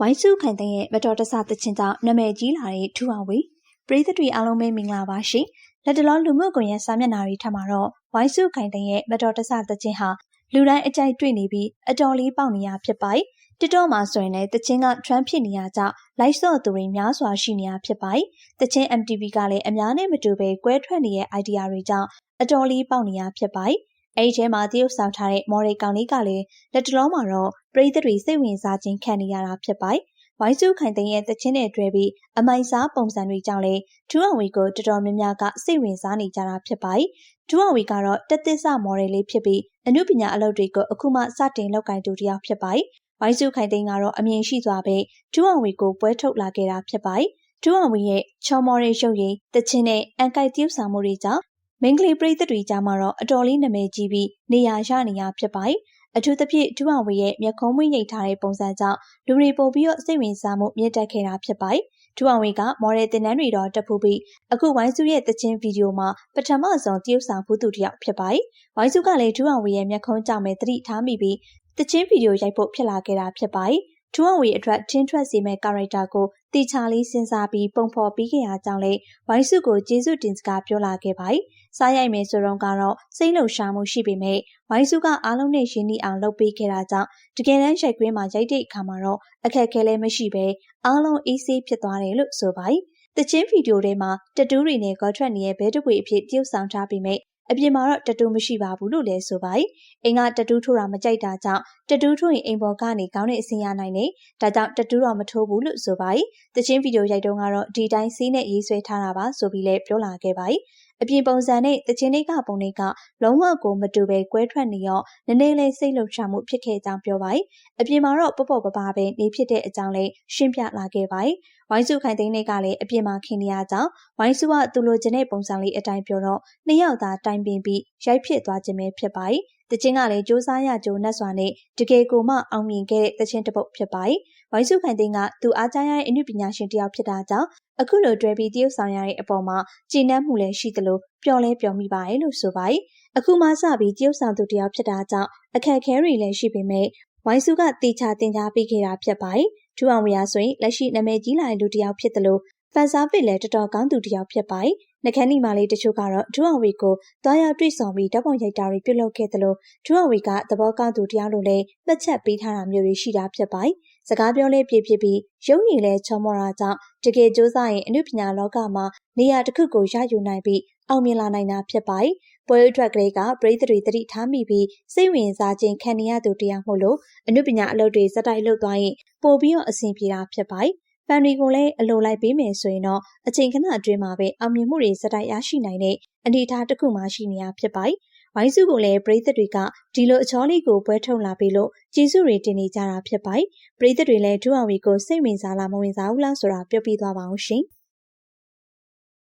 ဝိုင်းစုခိုင်တဲ့ရဲ့မတော်တဆသချင်းကြောင့်နာမည်ကြီးလာတဲ့ထူအောင်ဝေပရိသတ်တွေအားလုံးပဲမင်္ဂလာပါရှင်လက်တလောလူမှုကွန်ရက်စာမျက်နှာတွေထပ်မှာတော့ဝိုင်းစုခိုင်တဲ့ရဲ့မတော်တဆသချင်းဟာလူတိုင်းအကြိုက်တွေ့နေပြီးအတော်လေးပေါက်နေရဖြစ်ပါတယ်တစ်တော့မှာဆိုရင်လည်းတချင်းက trend ဖြစ်နေရကြောင့် live ဆော့သူတွေများစွာရှိနေရဖြစ်ပါတယ်။တချင်း MTV ကလည်းအများနဲ့မတူပဲကွဲထွက်နေတဲ့ idea တွေကြောင့်အတော်လေးပေါက်နေရဖြစ်ပါတယ်။ အဲဒီထဲမှာတရုတ်ဆောင်ထားတဲ့ model ကောင်လေးကလည်းလက်တလုံးမှာတော့ပရိသတ်တွေစိတ်ဝင်စားခြင်းခံနေရတာဖြစ်ပါတယ်။ဝိုင်းစုခိုင်သိန်းရဲ့တချင်းနဲ့တွဲပြီးအမိုင်စားပုံစံတွေကြောင့်လည်းထူအောင်ဝီကိုတော်တော်များများကစိတ်ဝင်စားနေကြတာဖြစ်ပါတယ်။ထူအောင်ဝီကတော့တက်သစ်စမော်ဒယ်လေးဖြစ်ပြီးအမှုပညာအလုပ်တွေကိုအခုမှစတင်လုပ်ကိုင်သူတစ်ယောက်ဖြစ်ပါတယ်။ဝိုင်းစုခိုင်သိန်းကတော့အမြင်ရှိစွာပဲထူအောင်ဝီကိုပွဲထုတ်လာခဲ့တာဖြစ်ပါတယ်။ထူအောင်ဝီရဲ့ချော်မော်ရဲရုပ်ရည်တချင်းနဲ့အန်ကိုက်တျုပ်ဆောင်မှုတွေကြောင့် မင်္ဂလိပရိသတ်တွေကြားမှာတော့အတော်လေးနာမည်ကြီးပြီးနေရာရနေရဖြစ်ပါတယ်။အထူးသဖြင့်ဒူအောင်ဝေရဲ့မျက်ခုံးမွေးရိပ်ထားတဲ့ပုံစံကြောင့်လူတွေပို့ပြီးတော့စိတ်ဝင်စားမှုမြင့်တက်ခဲ့တာဖြစ်ပါတယ်။ဒူအောင်ဝေကမော်ဒယ်တင်နန်းတွေတော့တက်ဖူးပြီးအခုဝိုင်းစုရဲ့တခြင်းဗီဒီယိုမှာပထမဆုံးတရုပ်ဆောင်ဖူးသူတစ်ယောက်ဖြစ်ပါတယ်။ဝိုင်းစုကလည်းဒူအောင်ဝေရဲ့မျက်ခုံးကြောင့်ပဲသတိထားမိပြီးတခြင်းဗီဒီယိုရိုက်ဖို့ဖြစ်လာခဲ့တာဖြစ်ပါတယ်။ ထူအောင်ဝေအတွက်ထင်းထွက်စေမဲ့ကာရိုက်တာကိုတေချာလေးစဉ်းစားပြီးပုံဖော်ပြီးခဲ့ရကြောင်းလေဝိုင်းစုကိုကျေးဇူးတင်စကားပြောလာခဲ့ပါတယ်။စားရိုက်မယ်ဆိုတော့ကတော့စိတ်လှုပ်ရှားမှုရှိပေမဲ့ဝိုင်းစုကအားလုံးနဲ့ရင်းနှီးအောင်လုပ်ပေးခဲ့တာကြောင့်တကယ်တမ်းရိုက်ကွင်းမှာရိုက်တဲ့အခါမှာတော့အခက်အခဲလည်းမရှိဘဲအားလုံးအေးဆေးဖြစ်သွားတယ်လို့ဆိုပါတယ်။တချင်းဗီဒီယိုထဲမှာတတူးတွေနဲ့ကောထွက်နေတဲ့ဘဲတပွေအဖြစ်တရုပ်ဆောင်ထားပြီးမြဲ အပြင်မှာတော့တတူးမရှိပါဘူးလို့လည်းဆိုပါတယ်။အိမ်ကတတူးထိုးတာမကြိုက်တာကြောင့်တတူးထိုးရင်အိမ်ပေါ်ကနေကောင်းတဲ့အဆင်ရနိုင်တယ်။ဒါကြောင့်တတူးတော့မထိုးဘူးလို့ဆိုပါတယ်။တချင်းဗီဒီယိုရိုက်တုန်းကတော့ဒီတိုင်းစီးနဲ့ရေးဆွဲထားတာပါဆိုပြီးလည်းပြောလာခဲ့ပါတယ်။ အပြင်ပုံစံနဲ့တချင်းလေးကပုံလေးကလုံးဝကိုမတူပဲကွဲထွက်နေရောနည်းနည်းလေးစိတ်လှုပ်ရှားမှုဖြစ်ခဲ့ကြောင်းပြောပါတယ်။အပြင်မှာတော့ပေါ့ပေါ့ပပပဲနေဖြစ်တဲ့အကြောင်းလေးရှင်းပြလာခဲ့ပါတယ်။ဝိုင်းစုခိုင်သိန်းလေးကလည်းအပြင်မှာခင်နေရကြောင်းဝိုင်းစုကသူလိုချင်တဲ့ပုံစံလေးအတိုင်းပြောတော့နှစ်ယောက်သာတိုင်ပင်ပြီးရိုက်ဖြစ်သွားခြင်းပဲဖြစ်ပါတယ်။ တချင်းကလည်းစူးစမ်းရကြိုးနှက်စွာနဲ့တကယ်ကိုမှအောင်မြင်ခဲ့တဲ့တချင်းတစ်ပုတ်ဖြစ်ပါတယ်။ဝိုင်းစုခိုင်သိန်းကသူအားကြရတဲ့အမှုပညာရှင်တစ်ယောက်ဖြစ်တာကြောင့်အခုလိုတွဲပြီးတရုတ်ဆောင်ရတဲ့အပေါ်မှာကြည်နပ်မှုလည်းရှိသလိုပျော်လဲပျော်မိပါတယ်လို့ဆိုပါတယ်။အခုမှစပြီးတရုတ်ဆောင်သူတစ်ယောက်ဖြစ်တာကြောင့်အခက်အခဲတွေလည်းရှိပေမဲ့ဝိုင်းစုကတေချာတင် जा ပေးခဲ့တာဖြစ်ပါတယ်။ထူအောင်ဝရဆိုရင်လက်ရှိနာမည်ကြီးလာတဲ့လူတစ်ယောက်ဖြစ်သလိုဖန်စားပစ်လည်းတော်တော်ကောင်းသူတစ်ယောက်ဖြစ်ပါတယ်။ နှကန်းဒီမာလေးတချို့ကတော့ဒူအောင်ဝေကိုတွားရောက်တွေ့ဆုံပြီးဓာတ်ပုံရိုက်တာတွေပြုလုပ်ခဲ့သလိုဒူအောင်ဝေကသဘောကောင်းသူတရားလိုလည်းသက်ချက်ပေးထားတာမျိုးတွေရှိတာဖြစ်ပါတယ်။စကားပြောလေးပြဖြစ်ပြီးရုပ်ရည်လည်းချောမောတာကြောင့်တကယ်ကြိုးစားရင်အနုပညာလောကမှာနေရာတစ်ခုကိုရယူနိုင်ပြီးအောင်မြင်လာနိုင်တာဖြစ်ပါတယ်။ပွဲအတွက်ကလေးကပရိသတ်တွေတတိထားမိပြီးစိတ်ဝင်စားခြင်းခံရသူတရားမို့လို့အနုပညာအလုပ်တွေစတိုက်လုပ်သွားရင်ပို့ပြီးတော့အဆင်ပြေတာဖြစ်ပါတယ်။ ဖန်တွေကိုလည်းအလိုလိုက်ပေးမယ်ဆိုရင်တော့အချိန်ခဏအတွင်းမှာပဲအောင်မြင်မှုတွေစတိုက်ရရှိနိုင်တဲ့အနေအထားတစ်ခုမှရှိနေရဖြစ်ပါတယ်။ဝိုင်းစုကိုလည်းပရိသတ်တွေကဒီလိုအချောလေးကိုပွဲထုတ်လာပြီးလို့ကျေးဇူးတွေတင်နေကြတာဖြစ်ပါတယ်။ပရိသတ်တွေလည်းဒူအောင်ဝီကိုစိတ်ဝင်စားလားမဝင်စားဘူးလားဆိုတာပြောပြသွားပါအောင်ရှင်။